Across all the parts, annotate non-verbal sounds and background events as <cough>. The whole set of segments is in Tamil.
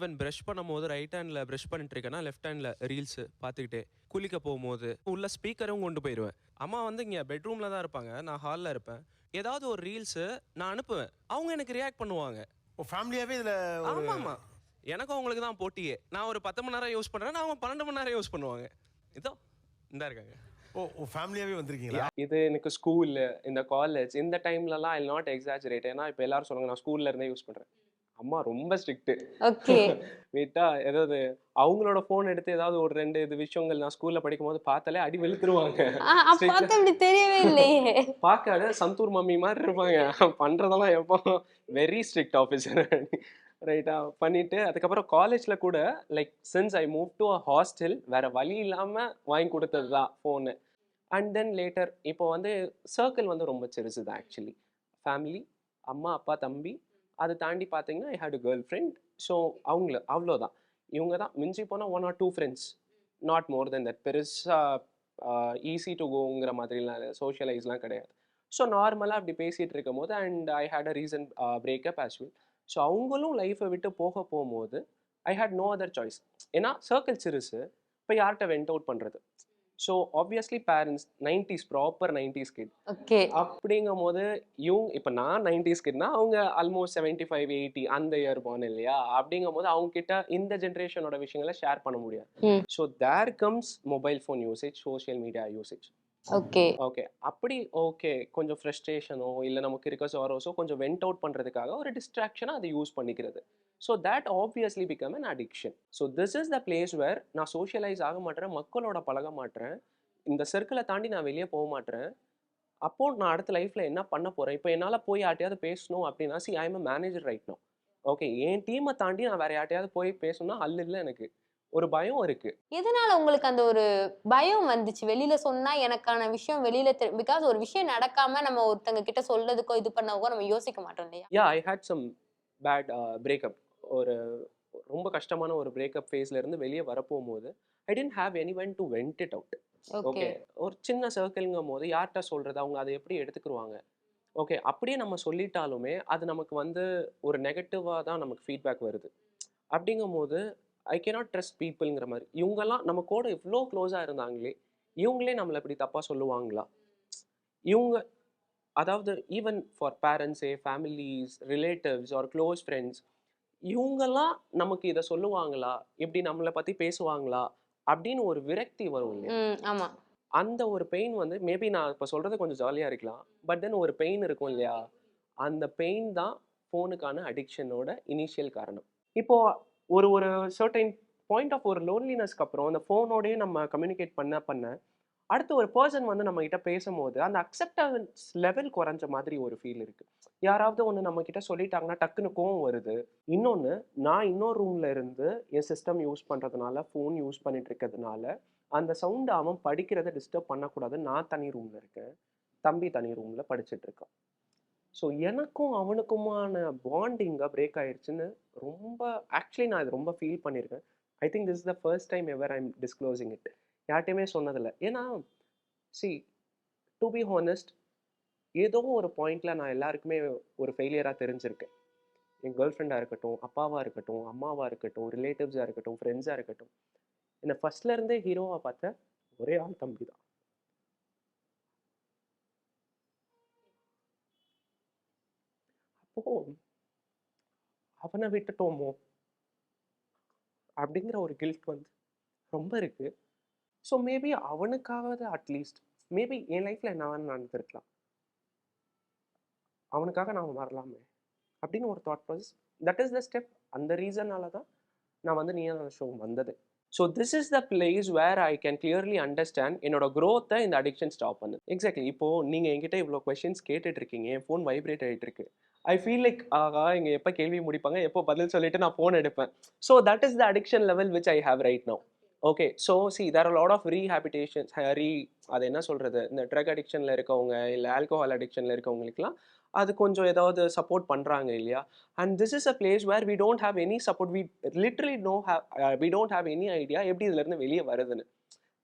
ஈவன் ப்ரஷ் பண்ணும்போது ரைட் ஹேண்டில் ப்ரஷ் பண்ணிட்டு இருக்கேன்னா லெஃப்ட் ஹேண்டில் ரீல்ஸு பார்த்துக்கிட்டே குளிக்க போகும்போது உள்ள ஸ்பீக்கரும் கொண்டு போயிடுவேன் அம்மா வந்து இங்கே பெட்ரூமில் தான் இருப்பாங்க. நான் ஹாலில் இருப்பேன். ஏதாவது ஒரு ரீல்ஸு நான் அனுப்புவேன். அவங்க எனக்கு ரியாக்ட் பண்ணுவாங்க. ஓ ஃபேமிலியாவே இதுல ஆமாம் ஆமாம் எனக்கும் அவங்களுக்கு தான் போட்டியே. நான் ஒரு பத்து மணி நேரம் யூஸ் பண்ணுறேன் அவங்க பன்னெண்டு மணி நேரம் யூஸ் பண்ணுவாங்க. இதோ இந்த இருக்காங்க. ஓ ஃபேமிலியாவே வந்திருக்கீங்களா? இது எனக்கு ஸ்கூல்ல இந்த காலேஜ் இந்த டைம்லலாம் ஐ நாட் எக்ஸாஜரேட் ஏன்னா இப்போ எல்லாரும் சொல்லுவாங்க நான் ஸ்கூல்ல இருந்தே யூஸ் பண்றேன். அம்மா ரொம்ப ஸ்ட்ரிக்ட் ஓகே. <laughs> விட்டா ஏதாவது அவங்களோட ஃபோன் எடுத்து ஏதாவது ஒரு ரெண்டு இது விஷயங்கள் நான் ஸ்கூல்ல படிக்கும் போது பார்த்தாலே அடி வெளுத்துருவாங்க. அப்படி தெரியவே இல்லையே. <laughs> பார்க்க சந்தூர் மம்மி மாதிரி இருப்பாங்க. பண்றதெல்லாம் எப்போ? வெரி ஸ்ட்ரிக்ட் ஆஃபீஸர் ரைட்டா பண்ணிட்டு அதுக்கப்புறம் காலேஜ்ல கூட like since I move to a hostel வேற வழி இல்லாம வாங்கி கொடுத்தது தான் ஃபோனு அண்ட் தென் லேட்டர் இப்போ வந்து சர்க்கிள் வந்து ரொம்ப சிறுசு தான் ஆக்சுவலி ஃபேமிலி அம்மா அப்பா தம்பி அதை தாண்டி பார்த்தீங்கன்னா I had a girl friend so அவங்கள அவ்வளோதான் இவங்க தான் மிஞ்சி போனால் one or two friends not more then that பெருசாக ஈஸி டு கோங்கிற மாதிரிலாம் சோஷியலைஸ்லாம் கிடையாது. ஸோ நார்மலாக அப்படி பேசிகிட்டு இருக்கும் போது and I had a reason breakup as well so அவங்களும் லைஃப்பை விட்டு போக போகும்போது I had no other choice ஏன்னா சர்க்கிள் சிறுசு. இப்போ யார்கிட்ட வெண்ட் அவுட் பண்ணுறது so obviously parents nineties proper nineties kid okay அப்படிங்கும் போது இவங்க இப்போ நான் நைன்டிஸ் கிட்னா அவங்க ஆல்மோஸ்ட் செவன்டி ஃபைவ் எயிட்டி அந்த இயர் போன இல்லையா? அப்படிங்கும் போது அவங்க கிட்ட இந்த ஜென்ரேஷனோட விஷயங்களை ஷேர் பண்ண முடியாது. So there comes mobile phone usage social media usage okay okay அப்படி ஓகே கொஞ்சம் ஃப்ரஸ்ட்ரேஷனோ இல்லை நமக்கு இருக்க சாரோஸோ கொஞ்சம் வெண்ட் அவுட் பண்ணுறதுக்காக ஒரு டிஸ்ட்ராக்ஷனாக அதை யூஸ் பண்ணிக்கிறது. So that obviously become an addiction so this is the place where நான் சோஷியலைஸ் ஆக மாட்டேன் மக்களோட பழக மாட்டேன் இந்த சர்க்கிளை தாண்டி நான் வெளியே போக மாட்டேன் அப்போ நான் அடுத்த லைஃப்பில் என்ன பண்ண போகிறேன் இப்போ என்னால் போய் யார்ட்டையாவது பேசணும் அப்படின்னா see I am manager right no okay என் டீமை தாண்டி நான் வேறு யார்ட்டையாவது போய் பேசணும்னா அல்ல இல்லை எனக்கு. ஒரு பயம் இருக்குது எதனால உங்களுக்கு அந்த ஒரு பயம் வந்துச்சு? வெளியில சொன்னா எனக்கான விஷயம் வெளியில தெரியும் பிகாஸ் ஒரு விஷயம் நடக்காம நம்ம ஒருத்தங்க கிட்ட சொல்றதுக்கோ இது பண்ணவோ நம்ம யோசிக்க மாட்டோம் இல்லையா? Yeah I had some bad breakup ஒரு ரொம்ப கஷ்டமான ஒரு பிரேக்கப் ஃபேஸ்ல இருந்து வெளியே வரப்போகும்போது I didn't have any one to vent it out okay okay ஒரு சின்ன சர்க்கிள்ங்கும் போது யார்கிட்ட சொல்றது? அவங்க அதை எப்படி எடுத்துக்கிருவாங்க? ஓகே அப்படியே நம்ம சொல்லிட்டாலுமே அது நமக்கு வந்து ஒரு நெகட்டிவாக தான் நமக்கு ஃபீட்பேக் வருது. அப்படிங்கும் போது ஐ கேனாட் ட்ரஸ்ட் பீப்புளுங்கிற மாதிரி. இவங்கெல்லாம் நம்ம கூட இவ்வளோ க்ளோஸாக இருந்தாங்களே இவங்களே நம்மளை இப்படி தப்பாக சொல்லுவாங்களா? இவங்க அதாவது even for பேரண்ட்ஸே families relatives or close friends இவங்கெல்லாம் நமக்கு இதை சொல்லுவாங்களா? இப்படி நம்மளை பற்றி பேசுவாங்களா? அப்படின்னு ஒரு விரக்தி வரும் இல்லையா? அந்த ஒரு பெயின் வந்து மேபி நான் இப்போ சொல்கிறது கொஞ்சம் ஜாலியாக இருக்கலாம். பட் தென் ஒரு பெயின் இருக்கும் இல்லையா? அந்த பெயின் தான் ஃபோனுக்கான அடிக்ஷனோட இனிஷியல் காரணம். இப்போ ஒரு ஒரு சர்டைன் பாயிண்ட் ஆஃப் ஒரு லோன்லினஸ்க்கு அப்புறம் அந்த ஃபோனோடயே நம்ம கம்யூனிகேட் பண்ண பண்ண அடுத்து ஒரு பர்சன் வந்து நம்ம கிட்ட பேசும்போது அந்த அக்செப்டன்ஸ் லெவல் குறைஞ்ச மாதிரி ஒரு ஃபீல் இருக்கு. யாராவது ஒன்று நம்ம கிட்ட சொல்லிட்டாங்கன்னா டக்குன்னு கோவம் வருது. இன்னொன்று நான் இன்னொரு ரூம்ல இருந்து என் சிஸ்டம் யூஸ் பண்றதுனால ஃபோன் யூஸ் பண்ணிட்டு இருக்கிறதுனால அந்த சவுண்ட் அவன் படிக்கிறத டிஸ்டர்ப் பண்ணக்கூடாது நான் தனி ரூம்ல இருக்கேன். தம்பி தனி ரூம்ல படிச்சுட்டு இருக்கான். ஸோ எனக்கும் அவனுக்குமான பாண்டிங்கை பிரேக் ஆயிடுச்சுன்னு ரொம்ப ஆக்சுவலி நான் இது ரொம்ப ஃபீல் பண்ணியிருக்கேன். I think this is the first time ever I'm disclosing it யார்ட்டையுமே சொன்னதில்லை. ஏன்னா சி டு பி ஹானஸ்ட் ஏதோ ஒரு பாயிண்ட்டில் நான் எல்லாருக்குமே ஒரு ஃபெயிலியராக தெரிஞ்சிருக்கேன். என் கேர்ள் ஃப்ரெண்டாக இருக்கட்டும் அப்பாவாக இருக்கட்டும் அம்மாவாக இருக்கட்டும் ரிலேட்டிவ்ஸாக இருக்கட்டும் ஃப்ரெண்ட்ஸாக இருக்கட்டும். என்னை ஃபஸ்ட்லேருந்தே ஹீரோவாக பார்த்த ஒரே ஆள் தம்பி தான். அப்போ அவனை விட்டுட்டோமோ? அப்படிங்கிற ஒரு கில்ட் வந்து ரொம்ப இருக்குது ஸோ மேபி அவனுக்காவது அட்லீஸ்ட் மேபி என் லைஃப்பில் என்ன வேணும் நடந்திருக்கலாம். அவனுக்காக நான் வரலாமே. அப்படின்னு ஒரு thought process that is the step அந்த ரீசனால தான் நான் வந்து நீ ஷோ வந்தது. So this is the place where I can clearly understand என்னோட க்ரோத்தை இந்த அடிக்ஷன் ஸ்டாப் பண்ணுது. எக்ஸாக்ட்லி இப்போது நீங்கள் என்கிட்ட இவ்வளோ கொஸ்டின்ஸ் கேட்டுட்டு இருக்கீங்க. என் ஃபோன் வைப்ரேட் ஆகிட்டு இருக்கு. ஐ ஃபீல் லைக் ஆகா இங்கே எப்போ கேள்வி முடிப்பாங்க எப்போ பதில் சொல்லிட்டு நான் ஃபோன் எடுப்பேன். So that is the addiction level which I have right no okay so see there are lot of rehabilitations ரீ அது என்ன சொல்கிறது இந்த ட்ரக் அடிக்ஷனில் இருக்கவங்க இல்லை ஆல்கோஹால் அடிக்ஷனில் இருக்கவங்களுக்குலாம் அது கொஞ்சம் ஏதாவது சப்போர்ட் பண்ணுறாங்க இல்லையா? And this is a place where we don't have any support we literally no have we don't have any idea எப்படி இதுலேருந்து வெளியே வருதுன்னு.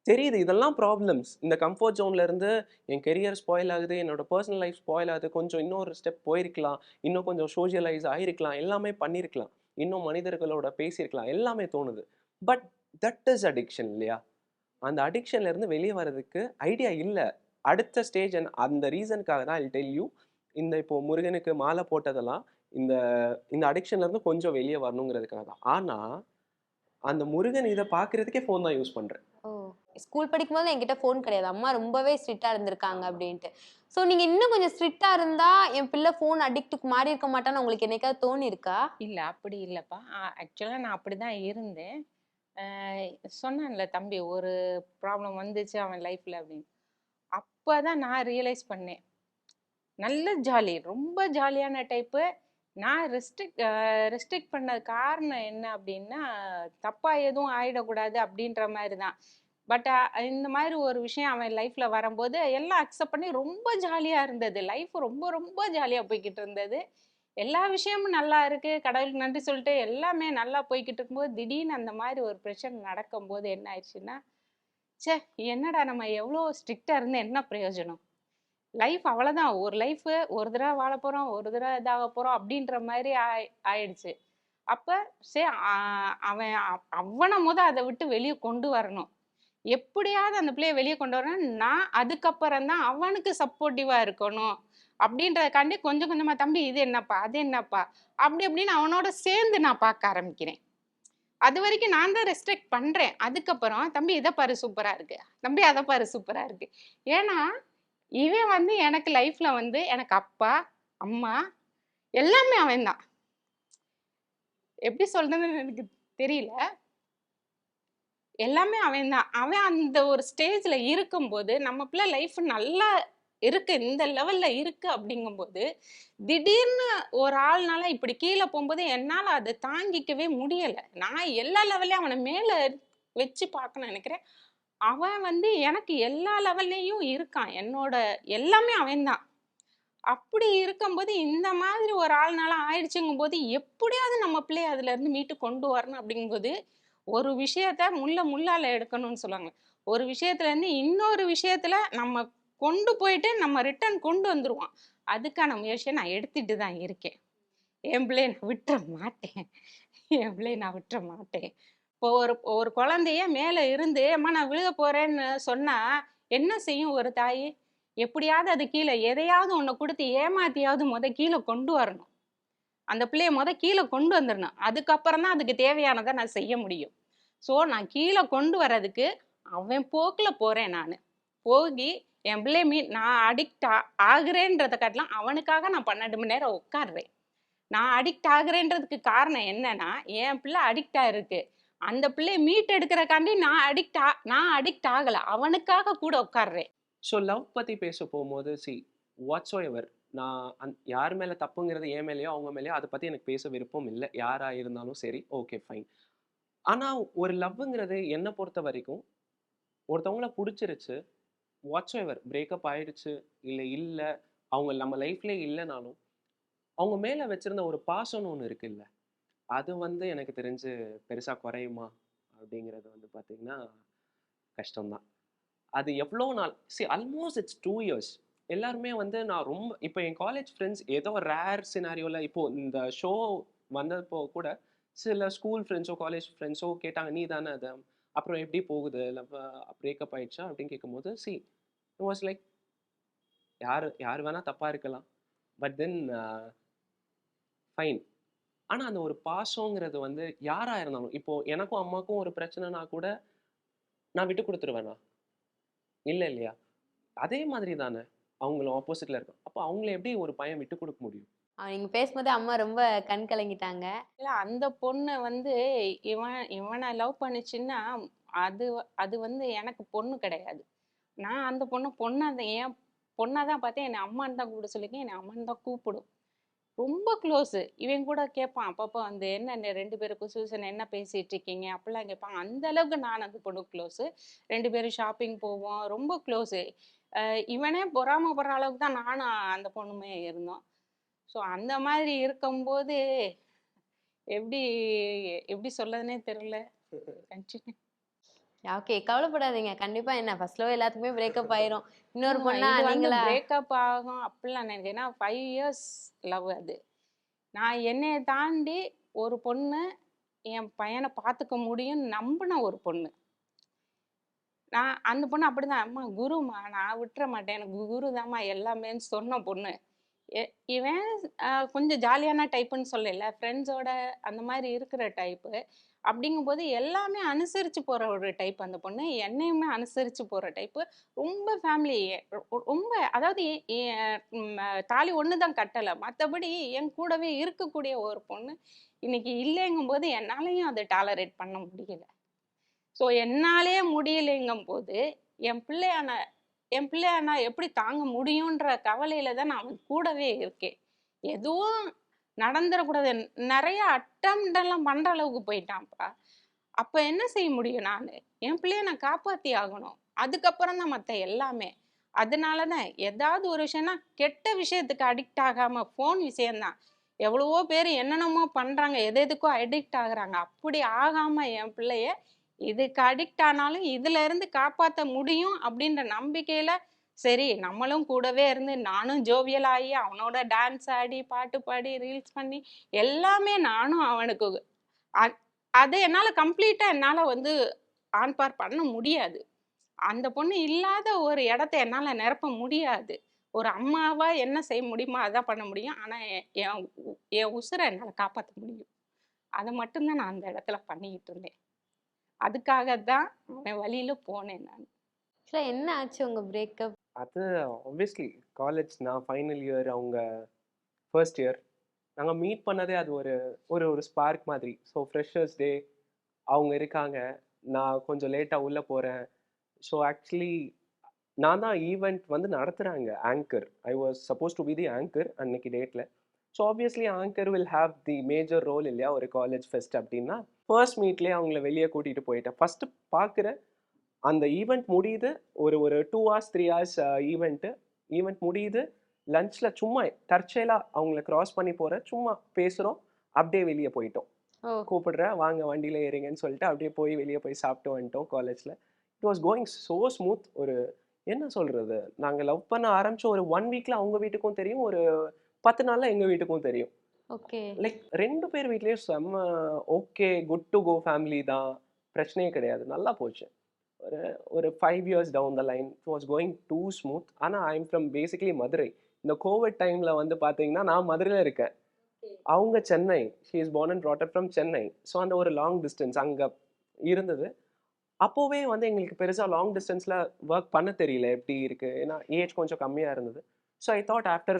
தெரியுது இதெல்லாம் ப்ராப்ளம்ஸ் இந்த கம்ஃபர்ட் ஜோன்லேருந்து என் கெரியர் ஸ்பாயில் ஆகுது என்னோட பர்சனல் லைஃப் ஸ்பாயில் ஆகுது கொஞ்சம் இன்னொரு ஸ்டெப் போயிருக்கலாம் இன்னும் கொஞ்சம் சோஷியலைஸ் ஆகிருக்கலாம் எல்லாமே பண்ணியிருக்கலாம் இன்னும் மனிதர்களோட பேசியிருக்கலாம் எல்லாமே தோணுது. பட் தட் இஸ் அடிக்ஷன் இல்லையா? அந்த அடிக்ஷன்ல இருந்து வெளியே வர்றதுக்கு ஐடியா இல்லை. அடுத்த ஸ்டேஜ் அந்த ரீசனுக்காக தான் ஐ டெல் யூ இந்த இப்போ முருகனுக்கு மாலை போட்டதெல்லாம் இந்த இந்த அடிக்ஷன்ல இருந்து கொஞ்சம் வெளியே வரணுங்கிறதுக்காக தான். ஆனா அந்த முருகன் இதை பார்க்கறதுக்கே ஃபோன் தான் யூஸ் பண்றேன். ஓ ஸ்கூல் படிக்கும்போது என்கிட்ட ஃபோன் கிடையாது. அம்மா ரொம்பவே ஸ்ட்ரிக்டா இருந்திருக்காங்க அப்படின்ட்டு. ஸோ நீங்க இன்னும் கொஞ்சம் ஸ்ட்ரிக்டா இருந்தா என் பிள்ளை ஃபோன் அடிக்ட்டுக்கு மாறி இருக்க மாட்டான்னு உங்களுக்கு என்னைக்காவது தோணி இருக்கா இல்ல அப்படி இல்லப்பா. ஆக்சுவலா நான் அப்படிதான் இருந்தேன். ஆஹ் சொன்னான்ல தம்பி ஒரு ப்ராப்ளம் வந்துச்சு அவன் லைஃப்பில் அப்படின்னு. அப்போ தான் நான் ரியலைஸ் பண்ணேன். நல்ல ஜாலி ரொம்ப ஜாலியான டைப்பு நான் ரெஸ்ட்ரிக் ரெஸ்ட்ரிக்ட் பண்ண காரணம் என்ன அப்படின்னா தப்பாக எதுவும் ஆயிடக்கூடாது அப்படின்ற மாதிரி தான் பட் இந்த மாதிரி ஒரு விஷயம் அவன் லைஃப்பில் வரும்போது எல்லாம் அக்செப்ட் பண்ணி ரொம்ப ஜாலியாக இருந்தது. லைஃப் ரொம்ப ரொம்ப ஜாலியாக போய்கிட்டு இருந்தது. எல்லா விஷயமும் நல்லா இருக்கு. கடவுளுக்கு நன்றி சொல்லிட்டு எல்லாமே நல்லா போய்கிட்டு இருக்கும்போது திடீர்னு அந்த மாதிரி ஒரு பிரச்சனை நடக்கும்போது என்ன ஆயிடுச்சுன்னா ச்சே என்னடா நம்ம எவ்வளோ ஸ்ட்ரிக்டாக இருந்து என்ன பிரயோஜனம்? லைஃப் அவ்வளோதான் ஒரு லைஃப் ஒரு தடவை வாழ போகிறோம் ஒரு தடவை இதாக போகிறோம் அப்படின்ற மாதிரி ஆய் ஆயிடுச்சு. அப்போ சரி அவன் அவனை முத அதை விட்டு வெளியே கொண்டு வரணும். எப்படியாவது அந்த பிள்ளைய வெளியே கொண்டு வரணும். நான் அதுக்கப்புறம் தான் அவனுக்கு சப்போர்ட்டிவாக இருக்கணும். அப்படின்றதுக்காண்டி கொஞ்சம் கொஞ்சமாக தம்பி இது என்னப்பா? அது என்னப்பா? அப்படி அப்படின்னு அவனோட சேர்ந்து நான் பார்க்க ஆரம்பிக்கிறேன். அது வரைக்கும் நான் தான் ரெஸ்ட்ரிக்ட் பண்ணுறேன் அதுக்கப்புறம் தம்பி இதை பாரு சூப்பராக இருக்கு. தம்பி அதை பாரு சூப்பராக இருக்கு. ஏன்னா இவன் வந்து எனக்கு லைஃப்பில் வந்து எனக்கு அப்பா அம்மா எல்லாமே அவன் தான். எப்படி சொல்றதுன்னு எனக்கு தெரியல. எல்லாமே அவன் தான். அவன் அந்த ஒரு ஸ்டேஜில் இருக்கும்போது நம்ம பிள்ளை லைஃப் நல்லா இருக்கு இந்த லெவல்ல இருக்கு அப்படிங்கும்போது திடீர்னு ஒரு ஆள்னால இப்படி கீழே போகும்போது என்னால அதை தாங்கிக்கவே முடியலை. நான் எல்லா லெவல்லையும் அவனை மேல வச்சு பார்க்கணும்னு நினைக்கிறேன். அவன் வந்து எனக்கு எல்லா லெவல்லையும் இருக்கான். என்னோட எல்லாமே அவன்தான் அப்படி இருக்கும்போது இந்த மாதிரி ஒரு ஆள்னால ஆயிடுச்சுங்கும் போது எப்படியாவது நம்ம பிள்ளைய அதுல இருந்து மீட்டு கொண்டு வரணும் அப்படிங்கும்போது ஒரு விஷயத்த முள்ள முள்ளால எடுக்கணும்னு சொல்லுவாங்க. ஒரு விஷயத்துல இருந்து இன்னொரு விஷயத்துல நம்ம கொண்டு போயிட்டு நம்ம ரிட்டர்ன் கொண்டு வந்துடுவோம் அதுக்கான முயற்சியை நான் எடுத்துட்டு தான் இருக்கேன். என் பிள்ளைய நான் விட்டுற மாட்டேன். என் பிள்ளைய நான் விட்டுற மாட்டேன். இப்போ ஒரு ஒரு குழந்தைய மேலே இருந்து அம்மா நான் விழுக போறேன்னு சொன்னா என்ன செய்யும் ஒரு தாய்? எப்படியாவது அது கீழே எதையாவது ஒன்று கொடுத்து ஏமாத்தியாவது முத கீழே கொண்டு வரணும். அந்த பிள்ளைய முத கீழே கொண்டு வந்துடணும் அதுக்கப்புறம் தான் அதுக்கு தேவையானதை நான் செய்ய முடியும். ஸோ நான் கீழே கொண்டு வர்றதுக்கு அவன் போக்கில் போகிறேன் நான். போகி என் பிள்ளை மீ நான் அடிக்ட் ஆகுறேன்றதை காட்டிலாம் அவனுக்காக நான் பன்னெண்டு மணி நேரம் உட்காடுறேன் நான் அடிக்ட் ஆகுறேன்றதுக்கு காரணம் என்னன்னா என் பிள்ளை அடிக்ட் ஆயிருக்கு அந்த பிள்ளைய மீட் எடுக்கிறக்காண்டி நான் அடிக்ட் ஆ நான் அடிக்ட் ஆகலை. அவனுக்காக கூட உட்காடுறேன் ஸோ லவ் பற்றி பேச போகும்போது சி வாட்ஸ் எவர் நான் அந் யார் மேலே தப்புங்கிறது என் மேலேயோ அவங்க மேலேயோ அதை பற்றி எனக்கு பேச விருப்பம் இல்லை. யாராக இருந்தாலும் சரி ஓகே ஃபைன் ஆனால் ஒரு லவ்ங்கிறது என்னை பொறுத்த வரைக்கும் ஒருத்தவங்கள பிடிச்சிருச்சு வாட்ஸ் எவர் பிரேக்கப் ஆயிடுச்சு இல்லை இல்லை அவங்க நம்ம லைஃப்லேயே இல்லைனாலும் அவங்க மேலே வச்சிருந்த ஒரு பாசம்னு ஒன்று இருக்குல்ல அது வந்து எனக்கு தெரிஞ்சு பெருசாக குறையுமா? அப்படிங்கிறது வந்து பார்த்தீங்கன்னா கஷ்டம்தான். அது எவ்வளோ நாள் see almost it's two years எல்லாருமே வந்து நான் ரொம்ப இப்போ என் காலேஜ் ஃப்ரெண்ட்ஸ் ஏதோ ரேர் சினாரியோவில் இப்போது இந்த ஷோ வந்தப்போ கூட சில ஸ்கூல் ஃப்ரெண்ட்ஸோ காலேஜ் ஃப்ரெண்ட்ஸோ கேட்டாங்க நீ தானே அது? அப்புறம் எப்படி போகுது? இல்லை பிரேக்கப் ஆயிடுச்சா? அப்படின்னு கேட்கும்போது சி வாஸ் லைக் யார் யார் வேணால் தப்பாக இருக்கலாம். பட் தென் ஃபைன் ஆனால் அந்த ஒரு பாசங்கிறது வந்து யாராக இருந்தாலும் இப்போ எனக்கும் அம்மாக்கும் ஒரு பிரச்சனைனா கூட நான் விட்டு கொடுத்துருவேனா? இல்லை இல்லையா? அதே மாதிரி தானே அவங்களும் ஆப்போசிட்ல இருக்கும் அப்போ அவங்கள எப்படி ஒரு பையன் விட்டு கொடுக்க முடியும்? நீங்க பேசும்போது அம்மா ரொம்ப கண் கலங்கிட்டாங்க. இல்ல அந்த பொண்ணு வந்து இவன் இவனை லவ் பண்ணுச்சுன்னா அது அது வந்து எனக்கு பொண்ணு கிடையாது. நான் அந்த பொண்ணு பொண்ணா தான் என் பொண்ணா தான் பார்த்தேன். என்னை அம்மான்னு தான் கூப்பிட சொல்லியிருக்கேன். என்னை அம்மான்னு தான் கூப்பிடும். ரொம்ப க்ளோஸு இவன் கூட கேட்பான் அப்பப்போ வந்து என்ன ரெண்டு பேரும் குசூசன் என்ன பேசிட்டு இருக்கீங்க? அப்படிலாம் கேட்பான். அந்த அளவுக்கு நான் அந்த பொண்ணு க்ளோஸு ரெண்டு பேரும் ஷாப்பிங் போவோம். ரொம்ப க்ளோஸு இவனே பொறாமப்படுற அளவுக்கு தான் நானும் அந்த பொண்ணுமே இருந்தோம். ஸோ அந்த மாதிரி இருக்கும்போது எப்படி எப்படி சொல்லதுனே தெரியல. <laughs> கண்டினியூ ஓகே கவலைப்படாதீங்க. கண்டிப்பா என்ன ஃபர்ஸ்ட் லவ் எல்லாத்துக்குமே பிரேக்கப் ஆயிரும். இன்னொரு பொண்ணா நீங்களா பிரேக்கப் ஆகும் அப்படிலாம் நினைக்கிறேன். ஏன்னா ஃபைவ் இயர்ஸ் லவ் அது. நான் என்னைய தாண்டி ஒரு பொண்ணு என் பையனை பார்த்துக்க முடியும்னு நம்பின ஒரு பொண்ணு. நான் அந்த பொண்ணு அப்படிதான். அம்மா குருமா நான் விட்டுற மாட்டேன். எனக்கு குரு தாம்மா எல்லாமேன்னு சொன்ன பொண்ணு. இவன் கொஞ்சம் ஜாலியான டைப்புன்னு சொல்லல. ஃப்ரெண்ட்ஸோட அந்த மாதிரி இருக்கிற டைப்பு அப்படிங்கும்போது எல்லாமே அனுசரித்து போகிற ஒரு டைப் அந்த பொண்ணு. என்னையுமே அனுசரித்து போகிற டைப்பு ரொம்ப ஃபேமிலி ரொம்ப அதாவது தாலி ஒன்று தான் கட்டலை. மற்றபடி என் கூடவே இருக்கக்கூடிய ஒரு பொண்ணு இன்னைக்கு இல்லைங்கும்போது என்னாலையும் அதை டாலரேட் பண்ண முடியல. ஸோ என்னாலே முடியலைங்கும் போது என் பிள்ளையான என் பிள்ளையானா எப்படி தாங்க முடியுன்ற கவலையில தான் நான் அவன் கூடவே இருக்கேன். எதுவும் நடந்துடக்கூடாது நிறைய அட்டம்டெல்லாம் எல்லாம் பண்ற அளவுக்கு போயிட்டான்ப்பா. அப்ப என்ன செய்ய முடியும் நான்? என் பிள்ளைய நான் காப்பாத்தி ஆகணும். அதுக்கப்புறம் தான் மற்ற எல்லாமே. அதனால தான் ஏதாவது ஒரு விஷயம்னா கெட்ட விஷயத்துக்கு அடிக்ட் ஆகாம ஃபோன் விஷயம்தான். எவ்வளவோ பேர் என்னென்னமோ பண்றாங்க. எது எதுக்கோ அடிக்ட் ஆகுறாங்க. அப்படி ஆகாம என் பிள்ளைய இதுக்கு அடிக்ட் ஆனாலும் இதுல இருந்து காப்பாத்த முடியும் அப்படின்ற நம்பிக்கையில சரி நம்மளும் கூடவே இருந்து நானும் ஜோவியல் ஆகி அவனோட டான்ஸ் ஆடி பாட்டு பாடி ரீல்ஸ் பண்ணி எல்லாமே நானும் அவனுக்கு அ- அது என்னால கம்ப்ளீட்டா என்னால வந்து ஆன்பார் பண்ண முடியாது. அந்த பொண்ணு இல்லாத ஒரு இடத்த என்னால நிரப்ப முடியாது. ஒரு அம்மாவா என்ன செய்ய முடியுமோ அதான் பண்ண முடியும். ஆனா என் என் என் உசுரை என்னால காப்பாற்ற முடியும். அதை மட்டும்தான் நான் அந்த இடத்துல பண்ணிக்கிட்டு இருந்தேன். அதுக்காக தான் வழியில போனேன் நான். ஆக்சுவலாக என்ன ஆச்சு உங்க பிரேக்கப் அது ஆப்வியஸ்லி காலேஜ் நான் ஃபைனல் இயர் அவங்க ஃபர்ஸ்ட் இயர் நாங்கள் மீட் பண்ணதே அது ஒரு ஒரு ஒரு ஸ்பார்க் மாதிரி. ஸோ ஃப்ரெஷர்ஸ் டே அவங்க இருக்காங்க. நான் கொஞ்சம் லேட்டாக உள்ளே போகிறேன் ஸோ ஆக்சுவலி நான் தான் ஈவெண்ட் வந்து நடத்துகிறாங்க anchor I was suppose to be the anchor அன்னைக்கு டேட்டில் so obviously anchor will have the major role இல்லையா? ஒரு காலேஜ் ஃபெஸ்ட் அப்படின்னா ஃபர்ஸ்ட் மீட்லேயே அவங்கள வெளியே கூட்டிகிட்டு போயிட்டேன். ஃபஸ்ட்டு பார்க்குற அந்த ஈவெண்ட் முடியுது ஒரு ஒரு two hours three hours event event முடியுது லஞ்சில் சும்மா தற்செயலாக அவங்கள கிராஸ் பண்ணி போகிற சும்மா பேசுகிறோம் அப்படியே வெளியே போயிட்டோம். கூப்பிடுறேன் வாங்க வண்டியில் ஏறிங்கன்னு சொல்லிட்டு அப்படியே போய் வெளியே போய் சாப்பிட்டு வந்துட்டோம் காலேஜில் it was going so smooth ஒரு என்ன சொல்கிறது நாங்கள் லவ் பண்ண ஆரம்பிச்ச ஒரு ஒன் வீக்கில் அவங்க வீட்டுக்கும் தெரியும் ஒரு பத்து நாளில் எங்கள் வீட்டுக்கும் தெரியும். ஓகே. லைக் ரெண்டு பேர் வீட்லேயும் செம்ம okay good to go family தான். பிரச்சனையே கிடையாது. நல்லா போச்சு. ஒரு ஒரு five years down the line it was going too smooth ஆனால் I am from basically Madurai. இந்த கோவிட் டைமில் வந்து பார்த்தீங்கன்னா நான் மதுரையில் இருக்கேன். அவங்க Chennai. She is and brought up from Chennai. So அந்த ஒரு லாங் டிஸ்டன்ஸ் அங்கே இருந்தது. அப்போவே வந்து எங்களுக்கு பெருசாக லாங் டிஸ்டன்ஸில் ஒர்க் பண்ண தெரியல. எப்படி இருக்குது ஏன்னா ஏஜ் கொஞ்சம் கம்மியாக இருந்தது. So I thought after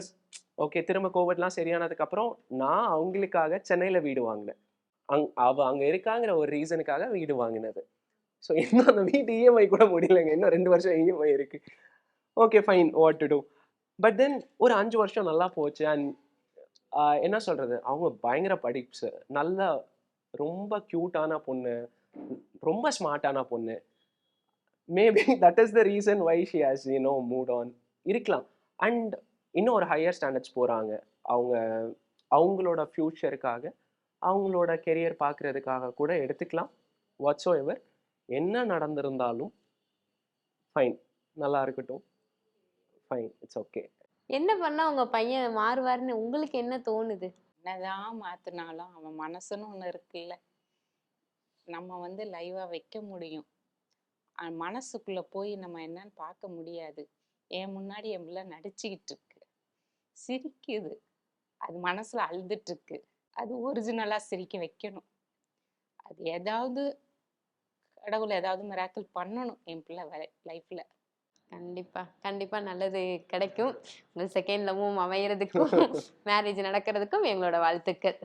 okay திரும்ப கோவிட்லாம் சரியானதுக்கப்புறம் நான் அவங்களுக்காக சென்னையில் வீடு வாங்கினேன். அங் அவ அங்கே இருக்காங்கிற ஒரு ரீசனுக்காக வீடு வாங்கினது. ஸோ இன்னும் அந்த வீட்டு இஎம்ஐ கூட முடியலைங்க. இன்னும் ரெண்டு வருஷம் இஎம்ஐ இருக்குது okay fine what to do but then ஒரு அஞ்சு வருஷம் நல்லா போச்சு. அண்ட் என்ன சொல்கிறது அவங்க பயங்கர படிப்ஸு நல்ல ரொம்ப க்யூட்டான பொண்ணு. ரொம்ப ஸ்மார்ட்டான பொண்ணு. Maybe that is the reason why she has you know moved on இருக்கலாம். அண்ட் இன்னும் ஒரு ஹையர் ஸ்டாண்டர்ட்ஸ் போகிறாங்க அவங்க அவங்களோட ஃப்யூச்சருக்காக அவங்களோட கெரியர் பார்க்குறதுக்காக கூட எடுத்துக்கலாம். வாட்ஸோ எவர் என்ன நடந்திருந்தாலும் ஃபைன் நல்லா இருக்கட்டும். ஃபைன் இட்ஸ் ஓகே என்ன பண்ணா உங்க பையன் மாறுவாருன்னு உங்களுக்கு என்ன தோணுது? என்னதான் மாத்தினாலும் அவன் மனசுன்னு ஒண்ணு இருக்குல்ல. நம்ம வந்து லைவா வைக்க முடியும். மனசுக்குள்ள போய் நம்ம என்னன்னு பார்க்க முடியாது. என் முன்னாடி என் பிள்ளை நடிச்சுக்கிட்டு இருக்கு சிரிக்குது. அது மனசுல அழுதுட்டு இருக்கு அது ஒரிஜினலா சிரிக்க வைக்கணும். அது ஏதாவது கடவுள் ஏதாவது மிராக்கிள் பண்ணணும் என் பிள்ளை லைஃப்ல கண்டிப்பா. கண்டிப்பா நல்லது கிடைக்கும். உங்க செகண்ட் லவ்வும் அமையறதுக்கும் <laughs> மேரேஜ் நடக்கிறதுக்கும் எங்களோட வாழ்த்துக்கள்.